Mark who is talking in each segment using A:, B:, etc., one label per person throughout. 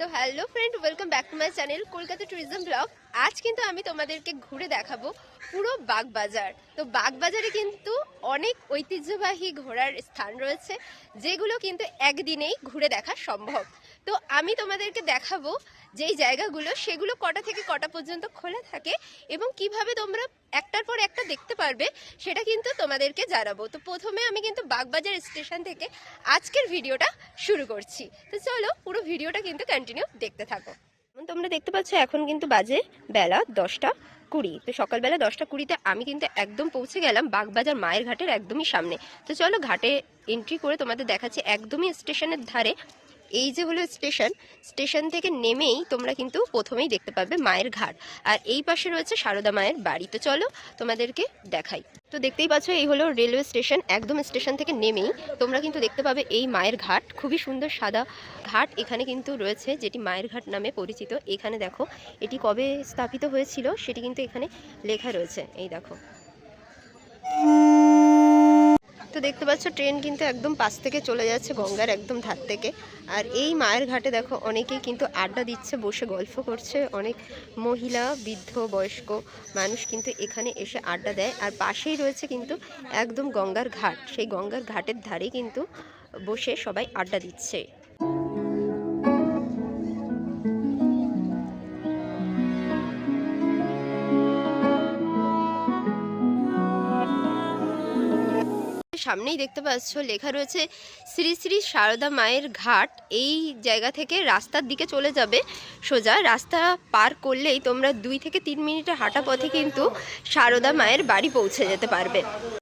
A: তো hello friend, welcome back to my channel Kolkata tourism vlog. আজ কিন্তু আমি তোমাদেরকে ঘুরে দেখাবো পুরো বাগবাজার। তো বাগবাজারে কিন্তু অনেক ঐতিহ্যবাহী ঘোরার স্থান রয়েছে, যেগুলো কিন্তু একদিনেই ঘুরে দেখা সম্ভব। তো আমি তোমাদেরকে দেখাবো যেই জায়গাগুলো সেগুলো কটা থেকে কটা পর্যন্ত খোলা থাকে এবং কীভাবে তোমরা একটার পর একটা দেখতে পারবে সেটা কিন্তু তোমাদেরকে জানাব। তো প্রথমে আমি কিন্তু বাগবাজার স্টেশন থেকে আজকের ভিডিওটা শুরু করছি। তো চলো পুরো ভিডিওটা কিন্তু কন্টিনিউ দেখতে থাকো। তোমরা দেখতে পাচ্ছ, এখন কিন্তু বাজে বেলা দশটা কুড়ি। তো সকালবেলা দশটা কুড়িতে আমি কিন্তু একদম পৌঁছে গেলাম বাগবাজার মায়ের ঘাটের একদমই সামনে। তো চলো ঘাটে এন্ট্রি করে তোমাদের দেখাচ্ছি, একদমই স্টেশনের ধারে এই যে হলো স্টেশন স্টেশন থেকে নেমেই তোমরা কিন্তু প্রথমেই দেখতে পাবে মায়ের ঘাট। আর এই পাশে রয়েছে সারদা মায়ের বাড়ি। তো চলো তোমাদেরকে দেখাই। তো দেখতেই পাচ্ছ এই হলো রেলওয়ে স্টেশন। একদম স্টেশন থেকে নেমেই তোমরা কিন্তু দেখতে পাবে এই মায়ের ঘাট। খুবই সুন্দর সাদা ঘাট এখানে কিন্তু রয়েছে, যেটি মায়ের ঘাট নামে পরিচিত। এখানে দেখো এটি কবে স্থাপিত হয়েছিল, সেটি কিন্তু এখানে লেখা রয়েছে। এই দেখো। তো দেখতে পাচ্ছ, ট্রেন কিন্তু একদম পাশ থেকে চলে যাচ্ছে গঙ্গার একদম ধার থেকে। আর এই মায়ের ঘাটে দেখো, অনেকেই কিন্তু আড্ডা দিচ্ছে, বসে গল্প করছে। অনেক মহিলা, বৃদ্ধ, বয়স্ক মানুষ কিন্তু এখানে এসে আড্ডা দেয়। আর পাশেই রয়েছে কিন্তু একদম গঙ্গার ঘাট। সেই গঙ্গার ঘাটের ধারে কিন্তু বসে সবাই আড্ডা দিচ্ছে। সামনেই দেখতে পাচ্ছ লেখা রয়েছে, শ্রী শ্রী সারদা মায়ের ঘাট, এই জায়গা থেকে রাস্তার দিকে চলে যাবে সোজা। রাস্তা পার করলেই তোমরা দুই থেকে তিন মিনিটের হাঁটা পথে কিন্তু সারদা মায়ের বাড়ি পৌঁছে যেতে পারবে।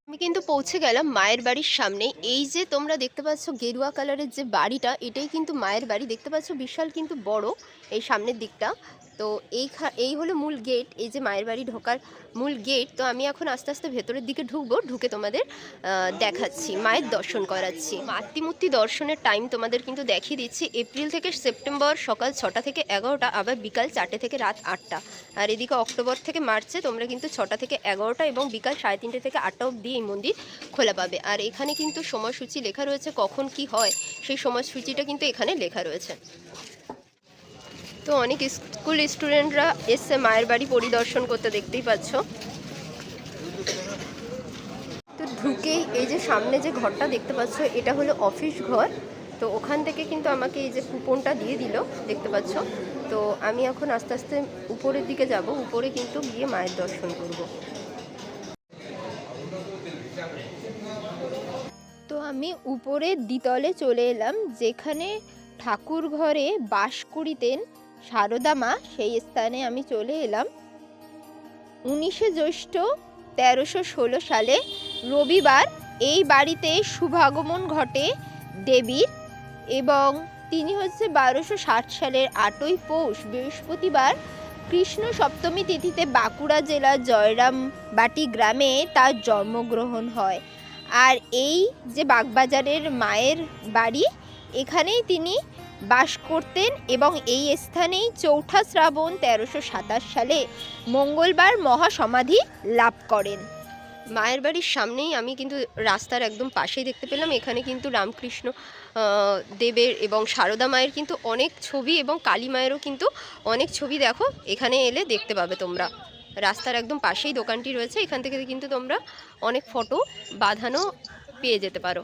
A: আমি কিন্তু পৌঁছে গেলাম মায়ের বাড়ির সামনে এই যে তোমরা দেখতে পাচ্ছ গেরুয়া কালারের যে বাড়িটা, এটাই কিন্তু মায়ের বাড়ি। দেখতে পাচ্ছ বিশাল কিন্তু বড় এই সামনের দিকটা। তো এই এই হলো মূল গেট এই যে মায়ের বাড়ি ঢোকার মূল গেট তো আমি এখন আস্তে আস্তে ভেতরের দিকে ঢুকবো, ঢুকে তোমাদের দেখাচ্ছি, মায়ের দর্শন করাচ্ছি। মাতৃমূর্তি দর্শনের টাইম তোমাদের কিন্তু দেখিয়ে দিচ্ছি এপ্রিল থেকে সেপ্টেম্বর সকাল ছটা থেকে এগারোটা, আবার বিকাল চারটে থেকে রাত আটটা। আর এদিকে অক্টোবর থেকে মার্চে তোমরা কিন্তু ছটা থেকে এগারোটা এবং বিকাল সাড়ে তিনটে থেকে আটটা অবধি এই মন্দির খোলা পাবে। আর এখানে কিন্তু সময়সূচি লেখা রয়েছে কখন কি হয়, সেই সময়সূচিটা কিন্তু এখানে লেখা রয়েছে। তো অনেক স্কুল স্টুডেন্টরা এসছে মায়ের বাড়ি পরিদর্শন করতে দেখতেই পাচ্ছ। তো ঢুকেই এই যে সামনে যে ঘরটা দেখতে পাচ্ছ, এটা হলো অফিস ঘর। তো ওখান থেকে কিন্তু আমাকে এই যে কুপনটা দিয়ে দিল, দেখতে পাচ্ছ। তো আমি এখন আস্তে আস্তে উপরের দিকে যাব, উপরে কিন্তু গিয়ে মায়ের দর্শন করব। তো আমি উপরের দ্বিতলে চলে এলাম, যেখানে ঠাকুর ঘরে বাস করিতেন সারদা মা সেই স্থানে আমি চলে এলাম। উনিশে জ্যৈষ্ঠ তেরোশো ষোলো সালে রবিবার এই বাড়িতে শুভাগমন ঘটে দেবীর এবং তিনি হচ্ছে বারোশো ষাট সালের আটই পৌষ বৃহস্পতিবার কৃষ্ণ সপ্তমী তিথিতে বাঁকুড়া জেলার জয়রামবাটি গ্রামে তার জন্মগ্রহণ হয়। আর এই যে বাগবাজারের মায়ের বাড়ি, এখানেই তিনি বাস করতেন এবং এই স্থানেই চৌঠা শ্রাবণ তেরোশো সাতাশ সালে মঙ্গলবার মহাসমাধি লাভ করেন। মায়ের বাড়ির সামনেই আমি কিন্তু রাস্তার একদম পাশেই দেখতে পেলাম। এখানে কিন্তু রামকৃষ্ণ দেবের এবং সারদা মায়ের কিন্তু অনেক ছবি এবং কালী মায়েরও কিন্তু অনেক ছবি দেখো। এখানে এলে দেখতে পাবে তোমরা। রাস্তার একদম পাশেই দোকানটি রয়েছে। এখান থেকে কিন্তু তোমরা অনেক ফটো বাঁধানো পেয়ে যেতে পারো।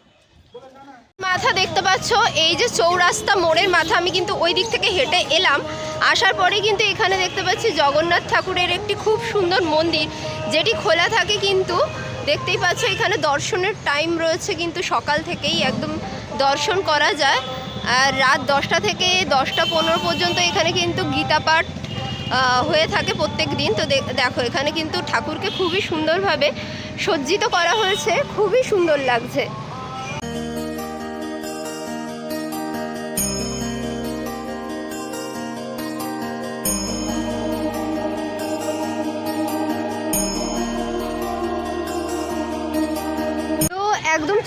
A: মাথা দেখতে পাচ্ছ? এই যে চৌরাস্তা, মোড়ের মাথা, আমি কিন্তু ওই দিক থেকে হেঁটে এলাম। আসার পরে কিন্তু এখানে দেখতে পাচ্ছি জগন্নাথ ঠাকুরের একটি খুব সুন্দর মন্দির, যেটি খোলা থাকে কিন্তু দেখতেই পাচ্ছ এখানে দর্শনের টাইম রয়েছে কিন্তু সকাল থেকেই একদম দর্শন করা যায়। আর রাত দশটা থেকে দশটা পনেরো পর্যন্ত এখানে কিন্তু গীতা পাঠ হয়ে থাকে প্রত্যেক দিন। তো দেখো, এখানে কিন্তু ঠাকুরকে খুবই সুন্দরভাবে সজ্জিত করা হয়েছে। খুবই সুন্দর লাগছে।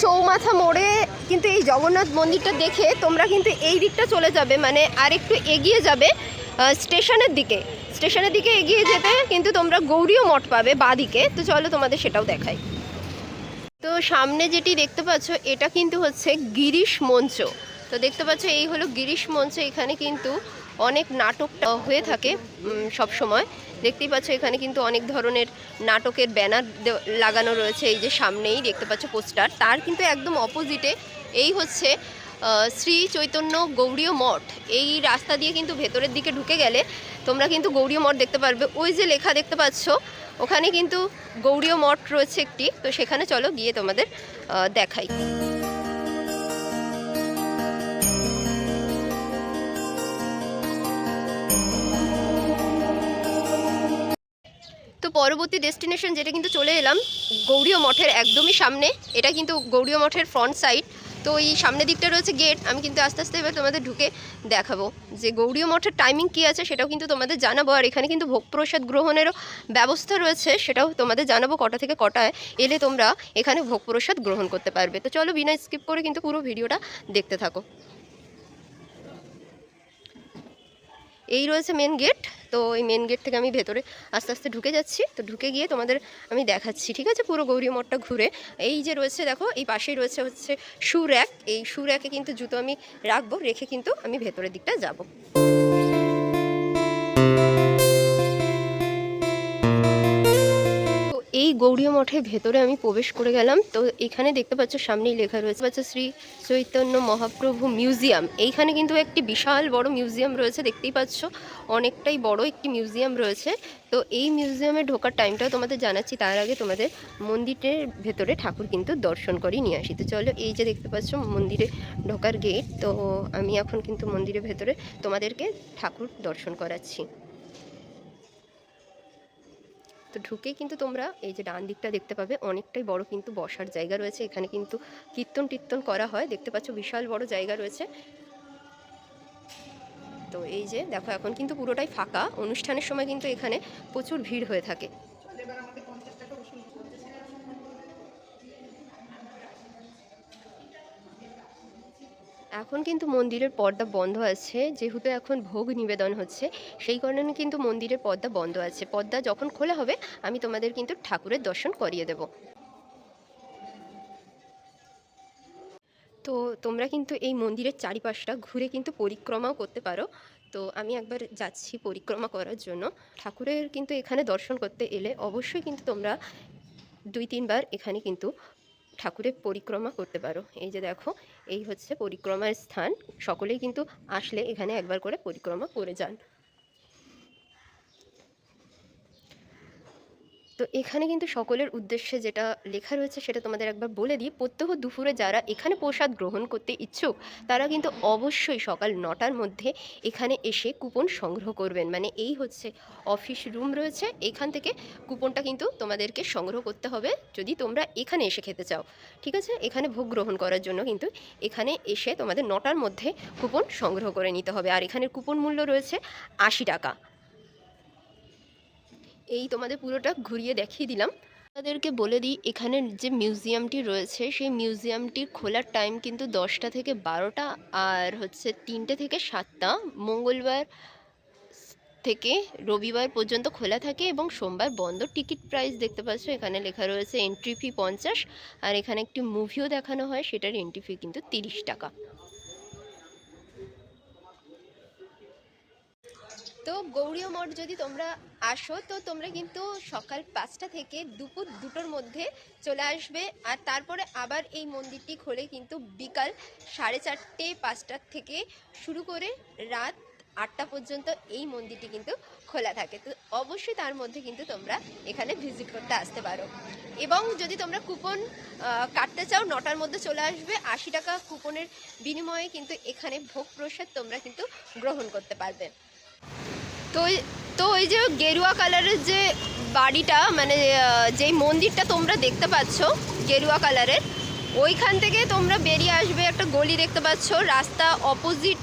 A: চৌমাথা মোড়ে কিন্তু এই জগন্নাথ মন্দিরটা দেখে তোমরা কিন্তু এই দিকটা চলে যাবে মানে আর একটু এগিয়ে যাবে স্টেশনের দিকে। স্টেশনের দিকে এগিয়ে যেতে কিন্তু তোমরা গৌরীয় মঠ পাবে বাদিকে। তো চলো তোমাদের সেটাও দেখাই। তো সামনে যেটি দেখতে পাচ্ছ, এটা কিন্তু হচ্ছে গিরিশ মঞ্চ। তো দেখতে পাচ্ছ, এই হলো গিরিশ মঞ্চ। এখানে কিন্তু অনেক নাটক হয়ে থাকে সব সময়। দেখতেই পাচ্ছ এখানে কিন্তু অনেক ধরনের নাটকের ব্যানার লাগানো রয়েছে, এই যে সামনেই দেখতে পাচ্ছ পোস্টার। তার কিন্তু একদম অপোজিটে এই হচ্ছে শ্রী চৈতন্য গৌড়ীয় মঠ। এই রাস্তা দিয়ে কিন্তু ভেতরের দিকে ঢুকে গেলে তোমরা কিন্তু গৌড়ীয় মঠ দেখতে পারবে। ওই যে লেখা দেখতে পাচ্ছ, ওখানে কিন্তু গৌড়ীয় মঠ রয়েছে একটি। তো সেখানে চলো গিয়ে তোমাদের দেখাই। পরবর্তী ডেস্টিনেশন যেটা কিন্তু চলে এলাম গৌড়ীয় মঠের একদমই সামনে। এটা কিন্তু গৌড়ীয় মঠের ফ্রন্ট সাইড তো এই সামনের দিকটা রয়েছে গেট আমি কিন্তু আস্তে আস্তে এবার তোমাদের ঢুকে দেখাবো যে গৌড়ীয় মঠের টাইমিং কী আছে, সেটাও কিন্তু তোমাদের জানাব। আর এখানে কিন্তু ভোগ প্রসাদ গ্রহণেরও ব্যবস্থা রয়েছে, সেটাও তোমাদের জানাব কটা থেকে কটায়। এলে তোমরা এখানে ভোগ প্রসাদ গ্রহণ করতে পারবে। তো চলো বিনা স্কিপ করে কিন্তু পুরো ভিডিওটা দেখতে থাকো। এই রয়েছে মেন গেট তো এই মেন গেট থেকে আমি ভেতরে আস্তে আস্তে ঢুকে যাচ্ছি। তো ঢুকে গিয়ে তোমাদের আমি দেখাচ্ছি, ঠিক আছে? পুরো গৌরী মোড়টা ঘুরে। এই যে রয়েছে, দেখো, এই পাশেই রয়েছে হচ্ছে শু র্যাক এই শু র্যাকে কিন্তু জুতো আমি রাখব, রেখে কিন্তু আমি ভেতরের দিকটা যাব। এই গৌরী মঠের ভেতরে আমি প্রবেশ করে গেলাম। তো এখানে দেখতে পাচ্ছ সামনেই লেখা রয়েছে পাচ্ছ শ্রী চৈতন্য মহাপ্রভু মিউজিয়াম। এইখানে কিন্তু একটি বিশাল বড় মিউজিয়াম রয়েছে, দেখতেই পাচ্ছ অনেকটাই বড় একটি মিউজিয়াম রয়েছে। তো এই মিউজিয়ামে ঢোকার টাইমটাও তোমাদের জানাচ্ছি, তার আগে তোমাদের মন্দিরের ভেতরে ঠাকুর কিন্তু দর্শন করেই নিয়ে আসি। তো চলো, এই যে দেখতে পাচ্ছ মন্দিরে ঢোকার গেট তো আমি এখন কিন্তু মন্দিরের ভেতরে তোমাদেরকে ঠাকুর দর্শন করাচ্ছি। তো ঢুকে কিন্তু তোমরা এই যে ডান দিকটা দেখতে পাবে, অনেকটাই বড় কিন্তু বসার জায়গা রয়েছে। এখানে কিন্তু কীর্তন টীর্তন করা হয়। দেখতে পাচ্ছ বিশাল বড় জায়গা রয়েছে। তো এই যে দেখো, এখন কিন্তু পুরোটাই ফাঁকা। অনুষ্ঠানের সময় কিন্তু এখানে প্রচুর ভিড় হয়ে থাকে। এখন কিন্তু মন্দিরের পর্দা বন্ধ আছে, যেহেতু এখন ভোগ নিবেদন হচ্ছে, সেই কারণে কিন্তু মন্দিরের পর্দা বন্ধ আছে। পর্দা যখন খোলা হবে, আমি তোমাদের কিন্তু ঠাকুরের দর্শন করিয়ে দেব। তো তোমরা কিন্তু এই মন্দিরের চারিপাশটা ঘুরে কিন্তু পরিক্রমাও করতে পারো। তো আমি একবার যাচ্ছি পরিক্রমা করার জন্য। ঠাকুরের কিন্তু এখানে দর্শন করতে এলে অবশ্যই কিন্তু তোমরা দুই, তিনবার এখানে কিন্তু ঠাকুরের পরিক্রমা করতে পারো। এই যে দেখো, এই হচ্ছে পরিক্রমার স্থান। সকলেই কিন্তু আসলে এখানে একবার করে পরিক্রমা করে যান। তো এখানে কিন্তু সকলের উদ্দেশ্যে যেটা লেখা রয়েছে সেটা তোমাদের একবার বলে দিই। প্রত্যহ দুপুরে যারা এখানে প্রসাদ গ্রহণ করতে ইচ্ছুক, তারা কিন্তু অবশ্যই সকাল নটার মধ্যে এখানে এসে কুপন সংগ্রহ করবেন। মানে এই হচ্ছে অফিস রুম রয়েছে, এখান থেকে কুপনটা কিন্তু তোমাদেরকে সংগ্রহ করতে হবে যদি তোমরা এখানে এসে খেতে চাও। ঠিক আছে? এখানে ভোগ গ্রহণ করার জন্য কিন্তু এখানে এসে তোমাদের নটার মধ্যে কুপন সংগ্রহ করে নিতে হবে। আর এখানের কুপন মূল্য রয়েছে আশি টাকা। এই তোমাদের পুরোটা ঘুরিয়ে দেখিয়ে দিলাম। তাদেরকে বলে দিই এখানের যে মিউজিয়ামটি রয়েছে, সেই মিউজিয়ামটির খোলার টাইম কিন্তু দশটা থেকে বারোটা আর হচ্ছে তিনটে থেকে সাতটা। মঙ্গলবার থেকে রবিবার পর্যন্ত খোলা থাকে এবং সোমবার বন্ধ। টিকিট প্রাইস দেখতে পাচ্ছ, এখানে লেখা রয়েছে এন্ট্রি ফি পঞ্চাশ আর এখানে একটি মুভিও দেখানো হয়, সেটার এন্ট্রি ফি কিন্তু তিরিশ টাকা। তো গৌরীয় মঠ যদি তোমরা আসো, তো তোমরা কিন্তু সকাল পাঁচটা থেকে দুপুর দুটোর মধ্যে চলে আসবে। আর তারপরে আবার এই মন্দিরটি খোলে কিন্তু বিকাল সাড়ে চারটে পাঁচটার থেকে শুরু করে রাত আটটা পর্যন্ত এই মন্দিরটি কিন্তু খোলা থাকে। তো অবশ্যই তার মধ্যে কিন্তু তোমরা এখানে ভিজিট করতে আসতে পারো। এবং যদি তোমরা কুপন কাটতে চাও, নটার মধ্যে চলে আসবে। আশি টাকা কুপনের বিনিময়ে কিন্তু এখানে ভোগ প্রসাদ তোমরা কিন্তু গ্রহণ করতে পারবে। তো তো ওই যে গেরুয়া কালারের যে বাড়িটা মানে যেই মন্দিরটা তোমরা দেখতে পাচ্ছ, গেরুয়া কালারের, ওইখান থেকে তোমরা বেরিয়ে আসবে একটা গলি দেখতে পাচ্ছ। রাস্তা অপোজিট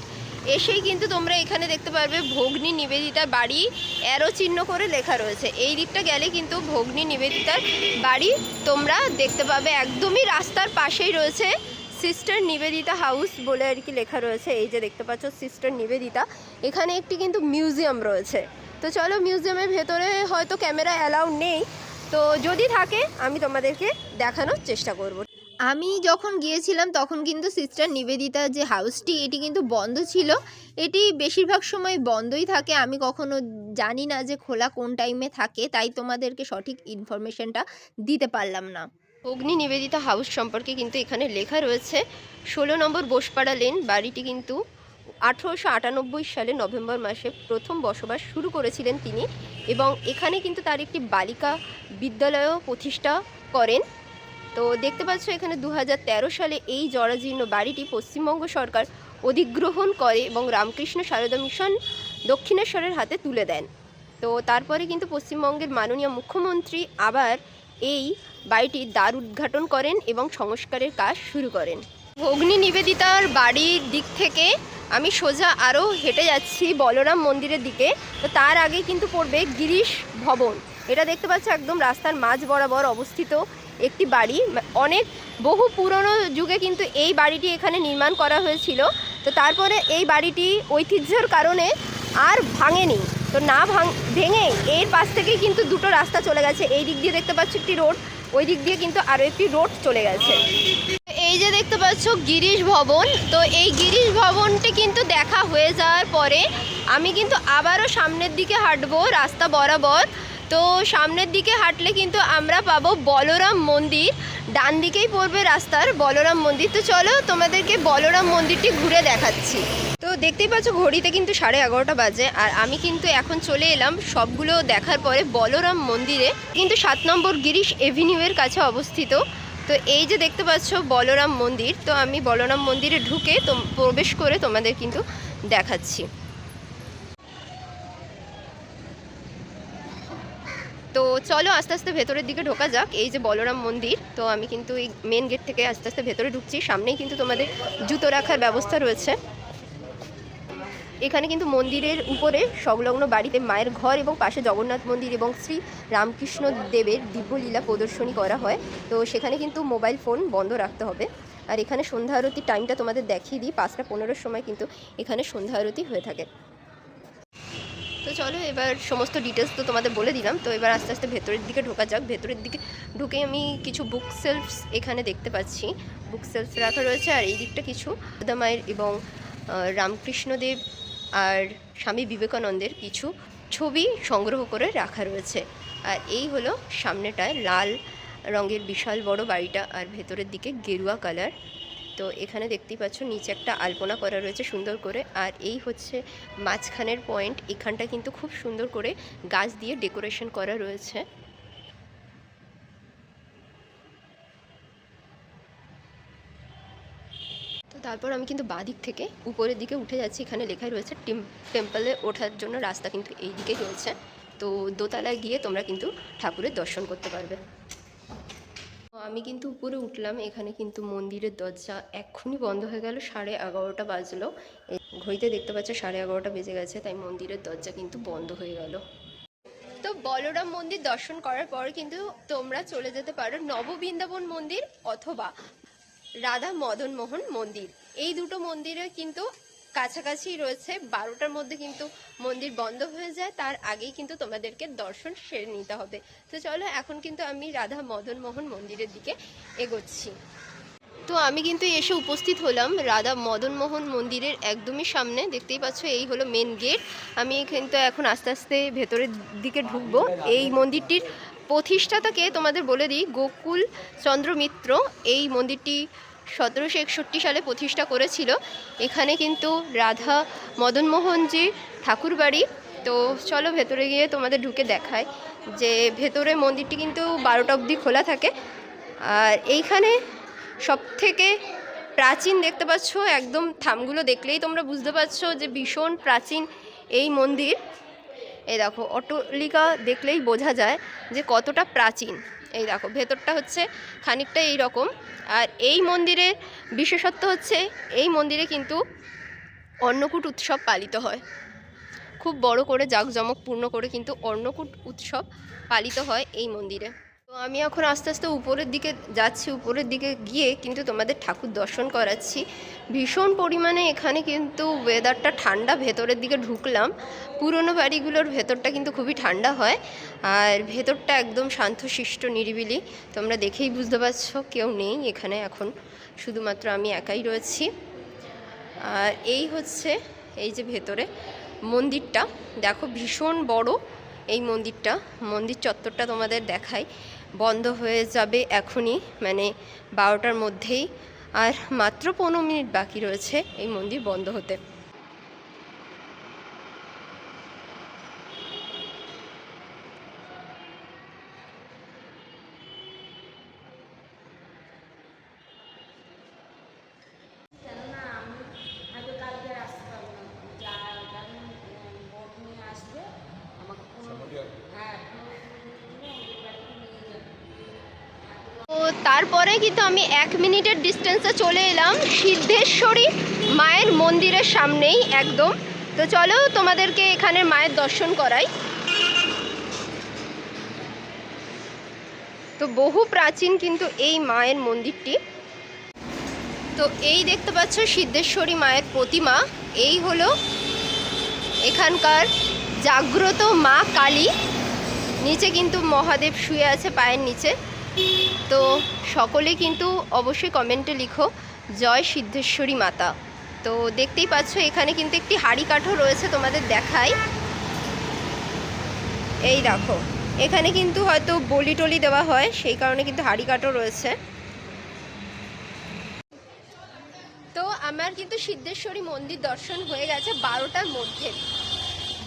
A: এসেই কিন্তু তোমরা এখানে দেখতে পারবে ভগ্নী নিবেদিতার বাড়ি। অ্যারো চিহ্ন করে লেখা রয়েছে। এই দিকটা গেলে কিন্তু ভগ্নী নিবেদিতার বাড়ি তোমরা দেখতে পাবে। একদমই রাস্তার পাশেই রয়েছে সিস্টার নিবেদিতা হাউস বলে আর কি লেখা রয়েছে। এই যে দেখতে পাচ্ছ সিস্টার নিবেদিতা। এখানে একটি কিন্তু মিউজিয়াম রয়েছে। তো চলো মিউজিয়ামের ভেতরে হয়তো ক্যামেরা অ্যালাউ নেই। তো যদি থাকে, আমি তোমাদেরকে দেখানোর চেষ্টা করব।
B: আমি যখন গিয়েছিলাম, তখন কিন্তু সিস্টার নিবেদিতা যে হাউসটি এটি কিন্তু বন্ধ ছিল। এটি বেশিরভাগ সময় বন্ধই থাকে। আমি কখনো জানি না যে খোলা কোন টাইমে থাকে, তাই তোমাদেরকে সঠিক ইনফরমেশনটা দিতে পারলাম না।
A: অগ্নি নিবেদিতা হাউস সম্পর্কে কিন্তু এখানে লেখা রয়েছে। ষোলো নম্বর বোসপাড়া লেন বাড়িটি কিন্তু আঠেরোশো আটানব্বই সালে নভেম্বর মাসে প্রথম বসবাস শুরু করেছিলেন তিনি এবং এখানে কিন্তু তার একটি বালিকা বিদ্যালয়ও প্রতিষ্ঠা করেন। তো দেখতে পাচ্ছ এখানে দু হাজার তেরো সালে এই জরাজীর্ণ বাড়িটি পশ্চিমবঙ্গ সরকার অধিগ্রহণ করে এবং রামকৃষ্ণ সারদা মিশন দক্ষিণেশ্বরের হাতে তুলে দেন। তো তারপরে কিন্তু পশ্চিমবঙ্গের মাননীয় মুখ্যমন্ত্রী আবার এই বাড়িটির দ্বার উদ্ঘাটন করেন এবং সংস্কারের কাজ শুরু করেন। অগ্নি নিবেদিতার বাড়ির দিক থেকে আমি সোজা আরও হেঁটে যাচ্ছি বলরাম মন্দিরের দিকে। তো তার আগে কিন্তু পড়বে গিরিশ ভবন। এটা দেখতে পাচ্ছ একদম রাস্তার মাঝ বরাবর অবস্থিত একটি বাড়ি। অনেক বহু পুরনো যুগে কিন্তু এই বাড়িটি এখানে নির্মাণ করা হয়েছিল। তো তারপরে এই বাড়িটি ঐতিহ্যের কারণে আর ভাঙেনি। তো না ভাঙ, ভেঙে এর পাশ থেকেই কিন্তু দুটো রাস্তা চলে গেছে। এই দিক দিয়ে দেখতে পাচ্ছ একটি রোড। ওই দিক দিয়ে কিন্তু আরও একটি রোড চলে গেছে। এই যে দেখতে পাচ্ছ গিরিশ ভবন, তো এই গিরিশ ভবনটি কিন্তু দেখা হয়ে যাওয়ার পরে আমি কিন্তু আবারও সামনের দিকে হাঁটবো রাস্তা বরাবর। তো সামনের দিকে হাঁটলে কিন্তু আমরা পাবো বলরাম মন্দির, ডান দিকেই পড়বে রাস্তার বলরাম মন্দির। তো চলো তোমাদেরকে বলরাম মন্দিরটি ঘুরে দেখাচ্ছি। দেখতেই পাচ্ছ, ঘড়িতে কিন্তু সাড়ে এগারোটা বাজে। আর আমি কিন্তু এখন চলে এলাম সবগুলো দেখার পরে বলরাম মন্দিরে, কিন্তু সাত নম্বর গিরিশ এভিনিউয়ের কাছে অবস্থিত। তো এই যে দেখতে পাচ্ছ বলরাম মন্দির, তো আমি বলরাম মন্দিরে ঢুকে প্রবেশ করে তোমাদের কিন্তু দেখাচ্ছি। তো চলো আস্তে আস্তে ভেতরের দিকে ঢোকা যাক, এই যে বলরাম মন্দির। তো আমি কিন্তু এই মেন গেট থেকে আস্তে আস্তে ভেতরে ঢুকছি, সামনেই কিন্তু তোমাদের জুতো রাখার ব্যবস্থা রয়েছে। এখানে কিন্তু মন্দিরের উপরে সংলগ্ন বাড়িতে মায়ের ঘর এবং পাশে জগন্নাথ মন্দির এবং শ্রী রামকৃষ্ণ দেবের দিব্যলীলা প্রদর্শনী করা হয়। তো সেখানে কিন্তু মোবাইল ফোন বন্ধ রাখতে হবে। আর এখানে সন্ধ্যা আরতির টাইমটা তোমাদের দেখিয়ে দিই। পাঁচটা পনেরোর সময় কিন্তু এখানে সন্ধ্যা আরতি হয়ে থাকে। তো চলো এবার সমস্ত ডিটেলস তো তোমাদের বলে দিলাম। তো এবার আস্তে আস্তে ভেতরের দিকে ঢোকা যাক। ভেতরের দিকে ঢুকে আমি কিছু বুক সেলফস এখানে দেখতে পাচ্ছি। বুক সেলফস রাখা রয়েছে। আর এই দিকটা কিছু মায়ের এবং রামকৃষ্ণদেব আর স্বামী বিবেকানন্দের কিছু ছবি সংগ্রহ করে রাখা রয়েছে। আর এই হলো সামনেটায় লাল রঙের বিশাল বড় বাড়িটা আর ভেতরের দিকে গেরুয়া কালার। তো এখানে দেখতেই পাচ্ছ, নিচে একটা আলপনা করা রয়েছে সুন্দর করে। আর এই হচ্ছে মাঝখানের পয়েন্ট, এখানটা কিন্তু খুব সুন্দর করে গাছ দিয়ে ডেকোরেশন করা রয়েছে। তারপর আমি কিন্তু বাদিক থেকে উপরের দিকে উঠে যাচ্ছি। এখানে লেখাই রয়েছে টিম, টেম্পলে ওঠার জন্য রাস্তা কিন্তু এই দিকেই রয়েছে। তো দোতলায় গিয়ে তোমরা কিন্তু ঠাকুরের দর্শন করতে পারবে। আমি কিন্তু উপরে উঠলাম। এখানে কিন্তু মন্দিরের দরজা এক্ষুনি বন্ধ হয়ে গেল, সাড়ে এগারোটা বাজলো। ঘড়িতে দেখতে পাচ্ছ সাড়ে এগারোটা বেজে গেছে, তাই মন্দিরের দরজা কিন্তু বন্ধ হয়ে গেল। তো বলরাম মন্দির দর্শন করার পর কিন্তু তোমরা চলে যেতে পারো নববৃন্দাবন মন্দির অথবা রাধা মদন মোহন মন্দির। এই দুটো মন্দিরে কিন্তু কাছাকাছি রয়েছে। বারোটার মধ্যে কিন্তু মন্দির বন্ধ হয়ে যায়। তার আগেই কিন্তু তোমাদেরকে দর্শন সেরে নিতে হবে। তো চলো, এখন কিন্তু আমি রাধা মদন মোহন মন্দিরের দিকে এগোচ্ছি। তো আমি কিন্তু এসে উপস্থিত হলাম রাধা মদন মোহন মন্দিরের একদমই সামনে। দেখতেই পাচ্ছ, এই হলো মেন গেট আমি কিন্তু এখন আস্তে আস্তে ভেতরের দিকে ঢুকবো। এই মন্দিরটির প্রতিষ্ঠাতাকে তোমাদের বলে দিই, গোকুল চন্দ্র মিত্র। এই মন্দিরটি সতেরোশো একষট্টি সালে প্রতিষ্ঠা করেছিল। এখানে কিন্তু রাধা মদনমোহন যে ঠাকুর বাড়ি তো চলো ভেতরে গিয়ে তোমাদের ঢুকে দেখায় যে ভেতরে মন্দিরটি কিন্তু বারোটা অবধি খোলা থাকে। আর এইখানে সব থেকে প্রাচীন দেখতে পাচ্ছ, একদম থামগুলো দেখলেই তোমরা বুঝতে পারছ যে ভীষণ প্রাচীন এই মন্দির। এই দেখো, অট্টলিকা দেখলেই বোঝা যায় যে কতটা প্রাচীন। এই দেখো, ভেতরটা হচ্ছে খানিকটা এই রকম আর এই মন্দিরের বিশেষত্ব হচ্ছে, এই মন্দিরে কিন্তু অন্নকূট উৎসব পালিত হয়। খুব বড় করে জাঁকজমকপূর্ণ করে কিন্তু অন্নকূট উৎসব পালিত হয় এই মন্দিরে। তো আমি এখন আস্তে আস্তে উপরের দিকে যাচ্ছি, উপরের দিকে গিয়ে কিন্তু তোমাদের ঠাকুর দর্শন করাচ্ছি। ভীষণ পরিমাণে এখানে কিন্তু ওয়েদারটা ঠান্ডা, ভেতরের দিকে ঢুকলাম। পুরনো বাড়িগুলোর ভেতরটা কিন্তু খুবই ঠান্ডা হয়। আর ভেতরটা একদম শান্তশিষ্ট, নিরিবিলি। তোমরা দেখেই বুঝতে পারছ, কেউ নেই এখানে এখন। শুধুমাত্র আমি একাই রয়েছি। আর এই হচ্ছে, এই যে ভেতরে মন্দিরটা। দেখো ভীষণ বড় এই মন্দিরটা। মন্দির চত্বরটা তোমাদের দেখাই। বন্ধ হয়ে যাবে এখনই মানে বারোটার মধ্যেই। আর মাত্র পনেরো মিনিট বাকি রয়েছে এই মন্দির বন্ধ হতে
C: কেননা আমি হয়তো কালকে আর আসতে পারব না যা যেমন বোট নিয়ে আসবে আমাকে কোনো হ্যাঁ কোনো ওদের বাড়িতে নিয়ে যাবে
A: তো তারপরে কিন্তু আমি এক মিনিটের ডিস্টেন্সে চলে এলাম সিদ্ধেশ্বরী মায়ের মন্দিরের সামনেই একদম। তো চলো তোমাদেরকে এখানে মায়ের দর্শন করাই। তো বহু প্রাচীন কিন্তু এই মায়ের মন্দিরটি। তো এই দেখতে পাচ্ছ সিদ্ধেশ্বরী মায়ের প্রতিমা। এই হলো এখানকার জাগ্রত মা কালী। নিচে কিন্তু মহাদেব শুয়ে আছে পায়ের নিচে। তো সকলে কিন্তু অবশ্যই কমেন্টে লিখো, জয় সিদ্ধেশ্বরী মাতা। তো দেখতেই পাচ্ছ, এখানে কিন্তু একটি হাড়ি কাঠও রয়েছে তোমাদের দেখাই। এই দেখো, এখানে কিন্তু হয়তো বলি টলি দেওয়া হয়, সেই কারণে কিন্তু হাড়ি কাঠও রয়েছে। তো আমার কিন্তু সিদ্ধেশ্বরী মন্দির দর্শন হয়ে গেছে বারোটার মধ্যে।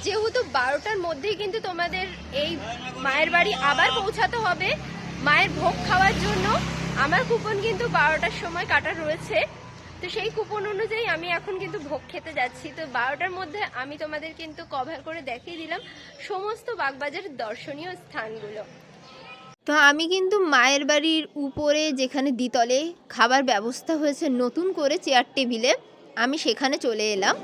A: যেহেতু বারোটার মধ্যেই কিন্তু তোমাদের এই মায়ের বাড়ি আবার পৌঁছাতে হবে মায়ের ভোগ খাওয়ার জন্য আমার কুপন কিন্তু বারোটার সময় কাটা রয়েছে। তো সেই কুপন অনুযায়ী আমি এখন কিন্তু ভোগ খেতে যাচ্ছি। তো বারোটার মধ্যে আমি তোমাদের কিন্তু কভার করে দেখিয়ে দিলাম সমস্ত বাগবাজারের দর্শনীয় স্থানগুলো।
B: তো আমি কিন্তু মায়ের বাড়ির উপরে যেখানে দ্বিতলে খাবার ব্যবস্থা হয়েছে নতুন করে চেয়ার টেবিলে আমি সেখানে চলে এলাম।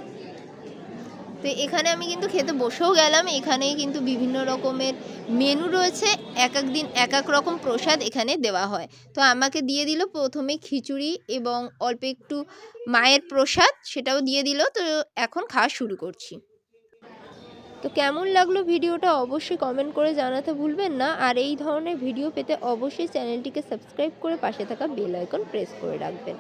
B: তো এখানে আমি কিন্তু খেতে বসেও গেলাম। এখানে কিন্তু বিভিন্ন রকমের মেনু রয়েছে। এক এক দিন এক এক রকম প্রসাদ এখানে দেওয়া হয়। তো আমাকে দিয়ে দিল প্রথমে খিচুড়ি এবং অল্প একটু মায়ের প্রসাদ সেটাও দিয়ে দিল। তো এখন খাওয়া শুরু করছি। তো কেমন লাগল ভিডিওটা অবশ্যই কমেন্ট করে জানাতে ভুলবেন না। আর এই ধরনের ভিডিও পেতে অবশ্যই চ্যানেলটিকে সাবস্ক্রাইব করে পাশে থাকা বেল আইকন প্রেস করে রাখবেন।